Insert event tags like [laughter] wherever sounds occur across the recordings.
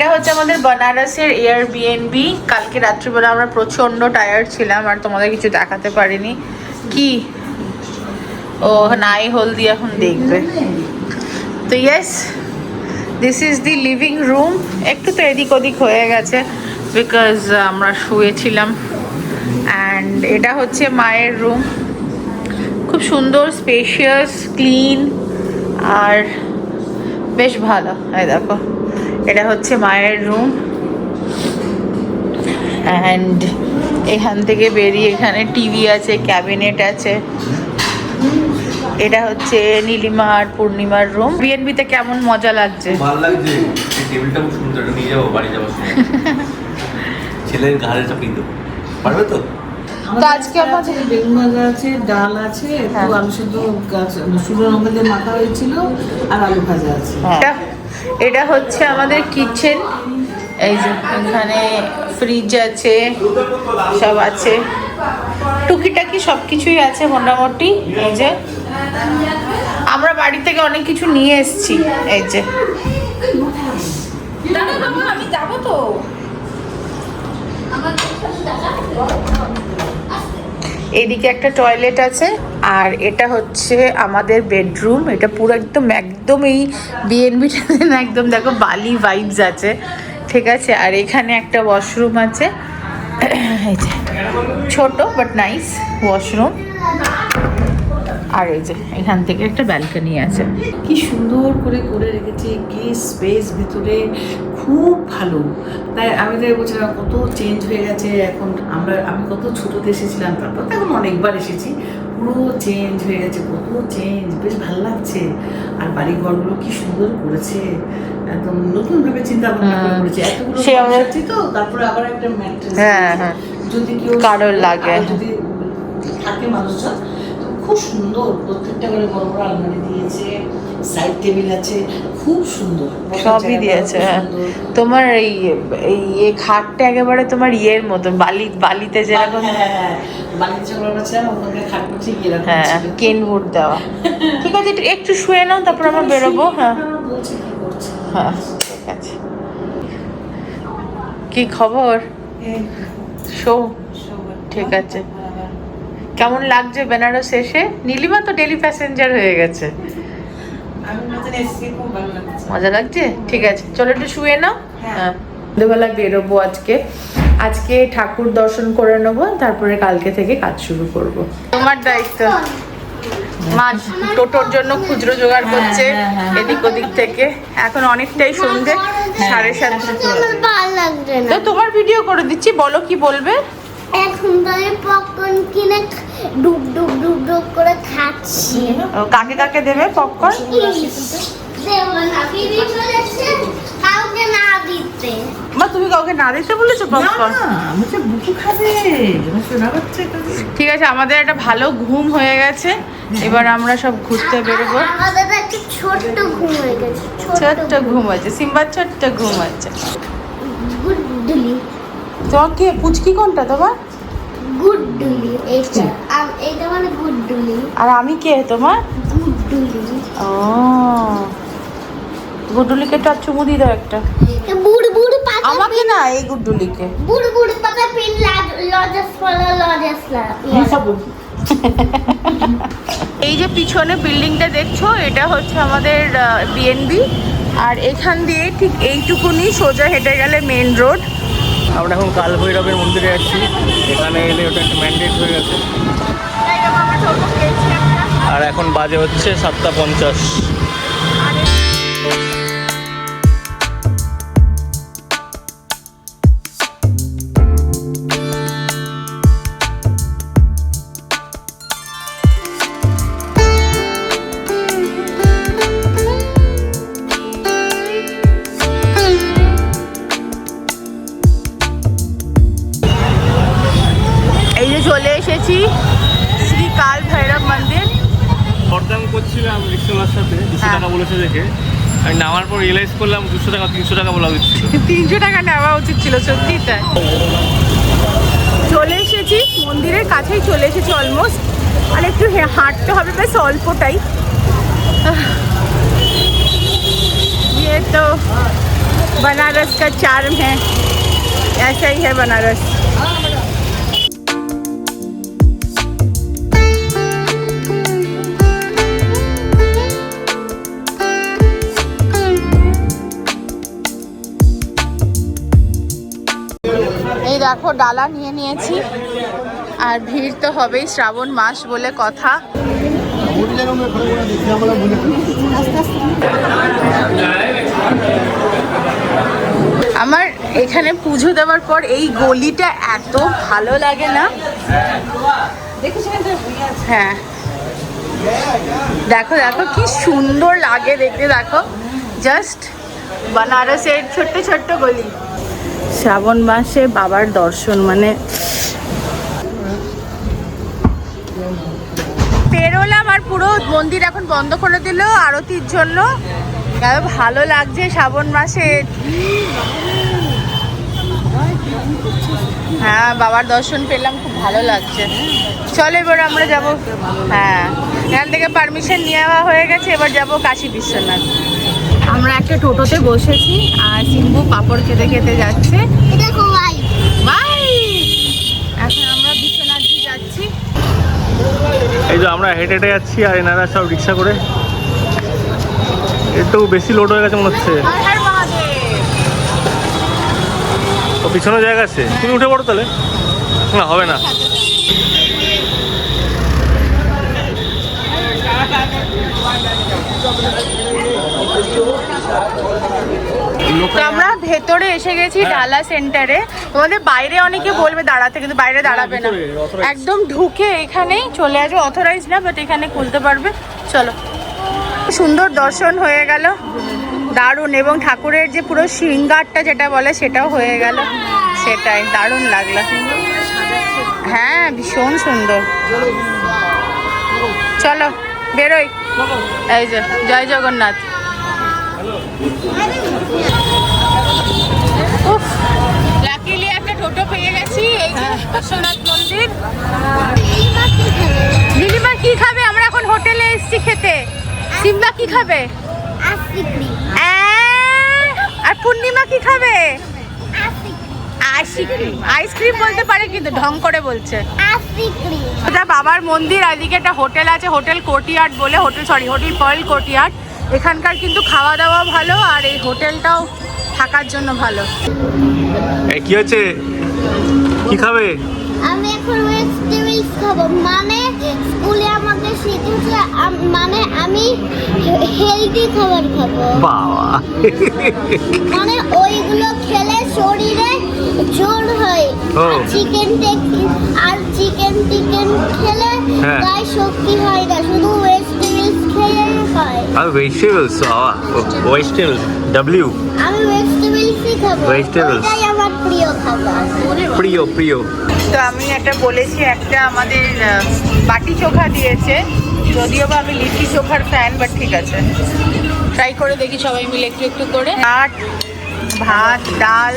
এটা হচ্ছে আমাদের বানারসের এয়ার বিএনবি কালকে রাত্রিবেলা আমরা প্রচণ্ড টায়ার্ড ছিলাম, আর তোমাদের কিছু দেখাতে পারিনি। কি? ও, নাই হলদি এখন দেখবে। তো yes this is the living room একটু তো এদিক ওদিক হয়ে গেছে বিকজ আমরা শুয়েছিলাম। অ্যান্ড এটা হচ্ছে মায়ের রুম খুব সুন্দর স্পেশিয়াস ক্লিন আর বেশ ভালো। এই দেখো। এটা হচ্ছে মায়ের রুম অ্যান্ড এখান থেকে বেরিয়ে এখানে টিভি আছে ক্যাবিনেট আছে। এটা হচ্ছে নীলিমা আর পূর্ণিমার রুম বিএনবিতে কেমন মজা লাগছে? ভালো লাগছে। এই টেবিলটা খুব সুন্দর নিয়ে যাব বাড়ি যাওয়ার সময় [laughs] ছেলের ঘাড়ে চাপিয়ে দেবো। পারবে তো? তো আজকে আমাদের- আছে, বেগুন ভাজা আছে ডাল আছে একটু হ্যাঁ। আলু সেদ্ধ গাছ শুকনো লঙ্কা দিয়ে মাখা হয়েছিল আর আলু ভাজা আছে। এটা হচ্ছে আমাদের কিচেন এই যে এখানে ফ্রিজ আছে, সব আছে। টুকিটাকি সব কিছুই আছে মোটামুটি, এই যে। আমরা বাড়ি থেকে অনেক কিছু নিয়ে এসছি, এই যে। আমি যাব তো। এদিকে একটা টয়লেট আছে, আর এটা হচ্ছে আমাদের বেডরুম এটা পুরো একদম একদম এই বিএনবিটা একদম দেখো বালি ভাইবস আছে। ঠিক আছে, আর এখানে একটা ওয়াশরুম আছে। ছোট বাট নাইস ওয়াশরুম আর এই যে এখান থেকে একটা ব্যালকনি আছে। কি সুন্দর করে করে রেখেছে কি স্পেস ভিতরে খুব ভালো। তাই আমি তাই বলছিলাম কত চেঞ্জ হয়ে গেছে এখন আমরা আমি কত ছোটোতে এসেছিলাম তারপর তো এখন অনেকবার এসেছি। পুরো চেঞ্জ হয়ে গেছে কত চেঞ্জ বেশ ভালো লাগছে। আর বাড়ি ঘরগুলো কি সুন্দর করেছে একদম নতুন ভাবে চিন্তা ভাবনা করেছে। এতগুলো তো তারপরে আবার একটা ম্যাট্রেস হ্যাঁ, হ্যাঁ। যদি কেউ কারোর লাগে। যদি থাকে মানুষজন খুব সুন্দর প্রত্যেকটা করে বড় বড় আলমারি দিয়েছে সাইড টেবিল আছে খুব সুন্দর। সবই দিয়েছে হ্যাঁ। তোমার এই এই খাটটা একেবারে তোমার ইয়ের মতন বালি বালিতে যেরকম হ্যাঁ, হ্যাঁ, খাট এরকম ছিল। দেওয়া। [laughs] ঠিক আছে একটু- শুয়ে নাও তারপর আমরা বেরোবো হ্যাঁ। হ্যাঁ ঠিক আছে। কি খবর? শো। ঠিক আছে। কেমন লাগছে বেনারস এসে? নীলিমা তো ডেলি প্যাসেঞ্জার হয়ে গেছে। মজা লাগছে? ঠিক আছে চলো একটু শুয়ে নাও। হ্যাঁ। হ্যাঁ। সন্ধ্যেবেলা বেরোবো আজকে। আজকে ঠাকুর দর্শন করে নেব তারপরে কালকে থেকে কাজ শুরু করব। তোমার দায়িত্ব। মা টোটোর জন্য খুচরো জোগাড় করছে হ্যাঁ, হ্যাঁ। এদিক ওদিক থেকে। এখন অনেকটাই সন্ধে সাড়ে সাতটা। তো তোমার ভিডিও করে দিচ্ছি বলো কি বলবে? এখন তো পপকর্ন কিনে ডুব ডুব ডুব ডুব করে খাচ্ছি ও, কাকে কাকে দেবে পপকর্ন দেবো না ফিরে চলেছে কাউকে না দিতে মা তুমি কাউকে না দিতে বলেছ পপকর্ন না আমি তো বুকু খাবে ঠিক আছে আমাদের একটা ভালো ঘুম হয়ে গেছে এবার আমরা সব ঘুরতে বেরোবো আমাদের একটা ছোট্ট ঘুম হয়ে গেছে ছোট্ট ঘুম আছে সিম্বার ছোট্ট ঘুম আছে গুড্ডুলি তোমার কে পুচকি কোনটা তোমার? গুড্ডুলি এইটা। এইটা মানে গুড্ডুলি। আর আমি কে তোমার? গুড্ডুলি। ও। গুড্ডুলিকে একটু চুমু দিয়ে দাও একটা। বুড় বুড় পাতা আমাকে না এই গুড্ডুলিকে। বুড় বুড় পাতা পিন লজেস ফলা লজেস এই যে পিছনে বিল্ডিংটা দেখছ এটা হচ্ছে আমাদের বিএনবি আর এখান দিয়ে ঠিক এইটুকুনি সোজা হেঁটে গেলে মেন রোড আমরা এখন কাল ভৈরবের মন্দিরে যাচ্ছি এখানে এলে ওটা একটা ম্যান্ডেট হয়ে গেছে। আর এখন বাজে হচ্ছে সাতটা পঞ্চাশ। রিক্সাওয়ালার সাথে দুশো হ্যাঁ। টাকা বলেছে দেখে আমি নামার পর রিয়েলাইজ করলাম দুশো টাকা তিনশো টাকা বলা উচিত ছিল তিনশো টাকা নেওয়া উচিত ছিল সত্যি তাই চলে এসেছি মন্দিরের কাছেই চলে এসেছি অলমোস্ট আর একটু হে- হাঁটতে হবে বেশ অল্পটাই আহ, ये तो बनारस का चार्म है ऐसा ही है बनारस দেখো, ডালা নিয়ে নিয়েছি। আর ভিড় তো হবেই, শ্রাবণ মাস বলে কথা। আমার এখানে পুজো দেওয়ার পর এই গলিটা এত ভালো লাগে না। হ্যাঁ। দেখো দেখো, কি সুন্দর লাগে দেখতে, দেখো। জাস্ট, বানারসের ছোট্ট ছোট্ট গলি। শ্রাবণ মাসে বাবার দর্শন মানে পেরোলাম আর পুরো মন্দির এখন বন্ধ করে দিল, আরতির জন্য। ভালো লাগছে শ্রাবণ মাসে। হ্যাঁ বাবার দর্শন পেলাম, খুব ভালো লাগছে। চলো এবার আমরা যাব। হ্যাঁ এখান থেকে পারমিশন নেওয়া হয়ে গেছে, এবার যাব কাশী বিশ্বনাথ। আমরা একটা টোটোতে বসেছি আর সিম্বু পাপড় খেতে খেতে যাচ্ছে। এখন আমরা বিশ্বনাথজি যাচ্ছি। এই যে আমরা হেঁটে হেঁটে যাচ্ছি আর এনারা সব রিক্সা করে। একটু বেশি লোড হয়ে গেছে মনে হচ্ছে। পিছনে জায়গা আছে। তুমি উঠে পড়ো তাহলে। না হবে না। তো আমরা ভেতরে এসে গেছি ডালা সেন্টারে। তোমাদের বাইরে অনেকে বলবে দাঁড়াতে কিন্তু বাইরে দাঁড়াবে না। একদম ঢুকে এখানেই চলে আসবে। অথরাইজ না বাট এখানে খুলতে পারবে। চলো। সুন্দর দর্শন হয়ে গেল। দারুণ। এবং ঠাকুরের যে পুরো শৃঙ্গারটা যেটা বলে সেটাও হয়ে গেল। সেটাই। দারুণ লাগল। হ্যাঁ ভীষণ সুন্দর। চলো বেরোই। এই যে জয় জগন্নাথ। যে মন্দির। নীলিমা কি খাবে? আমরা এখন হোটেলে এসেছি খেতে। সিম্বা কি খাবে? আর পূর্ণিমা কি খাবে? আইসক্রিম। আইসক্রিম। আইসক্রিম বলতে পারে কিন্তু ঢং করে বলছে। আইসক্রিম এটা বাবার মন্দির আর এদিকে একটা হোটেল আছে হোটেল কোর্টিয়ার্ড বলে hotel sorry hotel Pearl Courtyard. এখানকার কিন্তু খাওয়া দাওয়া ভালো আর এই হোটেলটাও থাকার জন্য ভালো। কি হচ্ছে? কি খাবে? আমি এখন ভেজিটেবলস খাব। মানে স্কুলে আমাকে শিখেছে মানে আমি হেলদি খাবার খাব। বাবা। মানে ওইগুলো খেলে শরীরে জোর হয়। আর চিকেন আর চিকেন টিকেন খেলে হ্যাঁ। গায়ে শক্তি হয় না শুধু ভেজিটেবলস খেলে হয়। আর ভেজিটেবলস বাবা। ভেজিটেবলস ডাব্লিউ আমি ভেজিটেবলসই খাব। Vegetables? প্রিয় খাবার। প্রিয় প্রিয়। তো আমি একটা বলেছি একটা আমাদের বাটি চোখা দিয়েছে। যদিও বা আমি লিট্টি চোখার ফ্যান বাট ঠিক আছে। ট্রাই করে দেখি সবাই মিলে একটু একটু করে। ভাত ভাত ডাল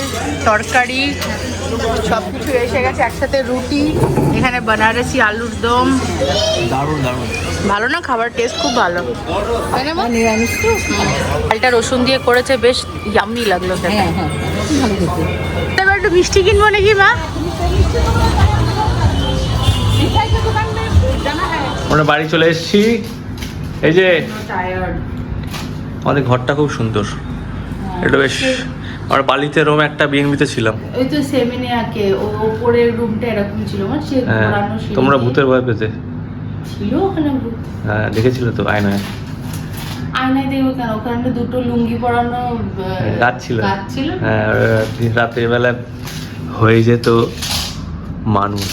তরকারি সব কিছু এসে গেছে। একসাথে রুটি এখানে বানারসি আলুর দম। দারুণ দারুণ। ভালো না? খাবার টেস্ট খুব ভালো। না ডালটা রসুন দিয়ে করেছে বেশ ইয়াম্মি লাগল খেতে। এবার একটু মিষ্টি কিনবো নাকি মা? আমরা বাড়ি চলে এসেছি। এই যে আমাদের ঘরটা খুব সুন্দর। এটা বেশ আমরা বালিতে রোম একটা বিএনবিতে ছিলাম। ওই তো সেমিনিয়াকে ও ওপরের রুমটা এরকম ছিল মানে সে হ্যাঁ ঘোরানো সিঁড়ি তোমরা ভূতের ভয় পেতে। ছিল ওখানে ভূত। হ্যাঁ দেখেছিল তো আয়নায়। আয়নায় দেখব কেন? ওখানে দুটো লুঙ্গি পরানো গাছ ছিল। গাছ ছিল। হ্যাঁ আর রাতের বেলা হয়ে যেত মানুষ।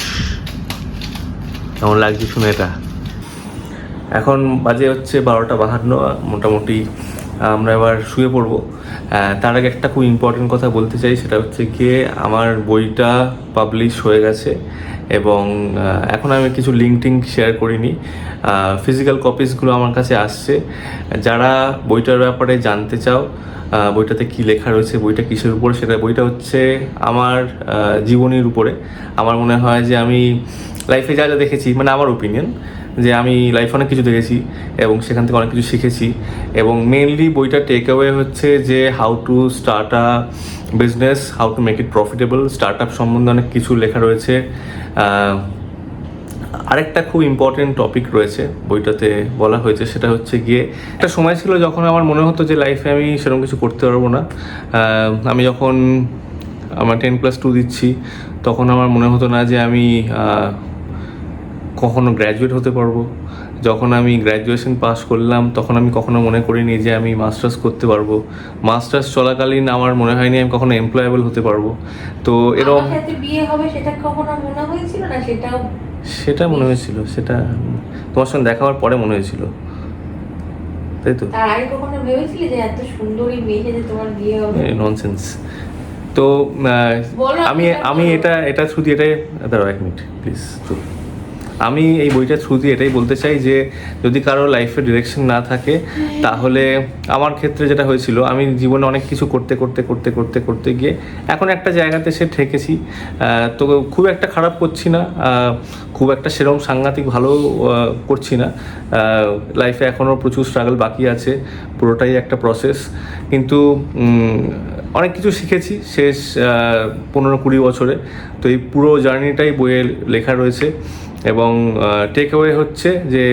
কেমন লাগছে শুনে এটা? এখন বাজে হচ্ছে বারোটা বাহান্ন মোটামুটি আমরা এবার শুয়ে পড়ব। তার আগে একটা খুব ইম্পর্টেন্ট কথা বলতে চাই, সেটা হচ্ছে গিয়ে আমার বইটা পাবলিশ হয়ে গেছে এবং এখন আমি কিছু লিঙ্ক টিঙ্ক শেয়ার করিনি ফিজিক্যাল কপিসগুলো আমার কাছে আসছে। যারা বইটার ব্যাপারে জানতে চাও বইটাতে কি লেখা রয়েছে, বইটা কিসের উপরে, সেটা বইটা হচ্ছে আমার জীবনীর উপরে। আমার মনে হয় যে আমি লাইফে যা যা দেখেছি মানে আমার ওপিনিয়ন যে আমি লাইফে অনেক কিছু দেখেছি এবং সেখান থেকে অনেক কিছু শিখেছি এবং মেনলি বইটা টেক অ্যাওয়ে হচ্ছে যে how to start a business how to make it profitable start up সম্বন্ধে অনেক কিছু লেখা রয়েছে। আরেকটা খুব ইম্পর্টেন্ট টপিক রয়েছে বইটাতে বলা হয়েছে, সেটা হচ্ছে গিয়ে একটা সময় ছিল যখন আমার মনে হতো যে লাইফে আমি সেরকম কিছু করতে পারব না। আমি যখন আমার টেন প্লাস টু দিচ্ছি, তখন আমার মনে হতো না যে আমি কখনো গ্র্যাজুয়েট হতে পারব। যখন আমি গ্র্যাজুয়েশন পাস করলাম তখন আমি কখনো মনে করিনি যে আমি মাস্টার্স করতে পারব। মাস্টার্স চলাকালীন আমার মনে হয়নি আমি কখনো এমপ্লয়েবল হতে পারব। তো এরকম বিয়ে হবে সেটা কখনো মনে হয়েছিল না সেটাও? সেটা মনে হয়েছিল সেটা তোমার সঙ্গে দেখা হওয়ার পরে মনে হয়েছিল। তাই তো? তার আগে কখনো ভেবেছিলে যে এত সুন্দরী মেয়ে সাথে তোমার বিয়ে হবে? ননসেন্স তো আমি আমি এটা এটা শুধু এটাই দাঁড়াও এক মিনিট প্লিজ আমি এই বইটা থ্রু দিয়ে এটাই বলতে চাই যে, যদি কারও লাইফে ডিরেকশন না থাকে, তাহলে আমার ক্ষেত্রে যেটা হয়েছিল, আমি জীবনে অনেক কিছু করতে করতে করতে করতে করতে গিয়ে এখন একটা জায়গাতে সে ঠেকেছি। তো খুব একটা খারাপ করছি না খুব একটা সেরকম সাংঘাতিক ভালো করছি না। লাইফে এখনও প্রচুর স্ট্রাগল বাকি আছে, পুরোটাই একটা প্রসেস কিন্তু অনেক কিছু শিখেছি শেষ পনেরো কুড়ি বছরে। তো এই পুরো জার্নিটাই বইয়ে লেখা রয়েছে। এবং টেক অ্যাওয়ে হচ্ছে যে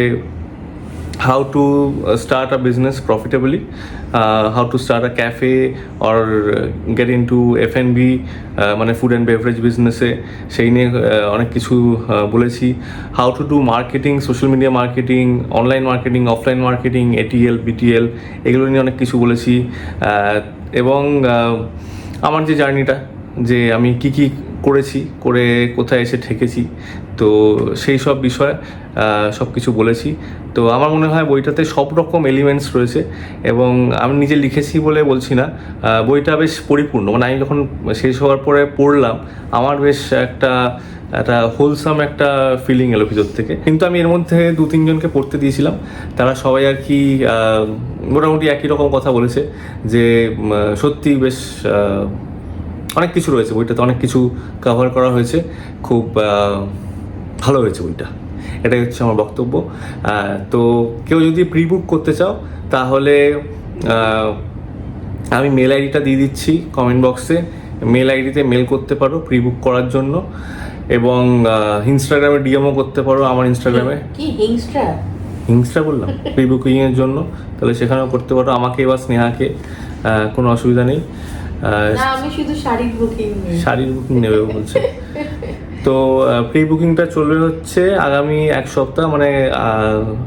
to uh, start a business profitably, uh, how to start a cafe or uh, get into F&B uh, মানে ফুড অ্যান্ড বেভারেজ বিজনেসে সেই নিয়ে uh, অনেক কিছু uh, বলেছি। How to do marketing social media marketing online marketing offline marketing ATL BTL এগুলো নিয়ে অনেক কিছু বলেছি। এবং আমার যে জার্নিটা যে আমি কি কি করেছি করে কোথায় এসে ঠেকেছি তো সেই সব বিষয়ে সব কিছু বলেছি। তো আমার মনে হয় বইটাতে সব রকম এলিমেন্টস রয়েছে এবং আমি নিজে লিখেছি বলে বলছি না বইটা বেশ পরিপূর্ণ। মানে আমি যখন শেষ হওয়ার পরে পড়লাম, আমার বেশ একটা একটা হোলসাম একটা ফিলিং এলো ভিতর থেকে। কিন্তু আমি এর মধ্যে দু, তিনজনকে পড়তে দিয়েছিলাম। তারা সবাই আর কি মোটামুটি একই রকম কথা বলেছে যে সত্যি বেশ অনেক কিছু রয়েছে বইটাতে, অনেক কিছু কভার করা হয়েছে। খুব ভালো হয়েছে বইটা। এটাই হচ্ছে আমার বক্তব্য। তো কেউ যদি প্রি বুক করতে চাও তাহলে আমি মেল আইডিটা দিয়ে দিচ্ছি কমেন্ট বক্সে মেল আইডিতে মেল করতে পারো প্রি বুক করার জন্য। এবং ইনস্টাগ্রামে ডিএমও করতে পারো আমার ইনস্টাগ্রামে হিংস্রা বললাম প্রি বুকিংয়ের জন্য। তাহলে সেখানেও করতে পারো। আমাকে বা স্নেহাকে কোনো অসুবিধা নেই। শাড়ির বুকিং নেবে বলছে। [laughs] তো প্রি বুকিংটা চলবে হচ্ছে আগামী এক সপ্তাহ মানে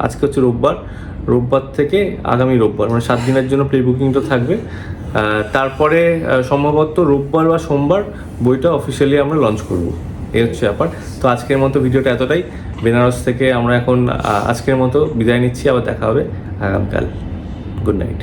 আজকে হচ্ছে রোববার। রোববার থেকে আগামী রোববার মানে সাত দিনের জন্য প্রি বুকিংটা থাকবে। তারপরে সম্ভবত রোববার বা সোমবার বইটা অফিসিয়ালি আমরা লঞ্চ করব। এই হচ্ছে ব্যাপার। তো আজকের মতো ভিডিওটা এতটাই। বেনারস থেকে আমরা এখন আজকের মতো বিদায় নিচ্ছি। আবার দেখা হবে আগামীকাল। Good night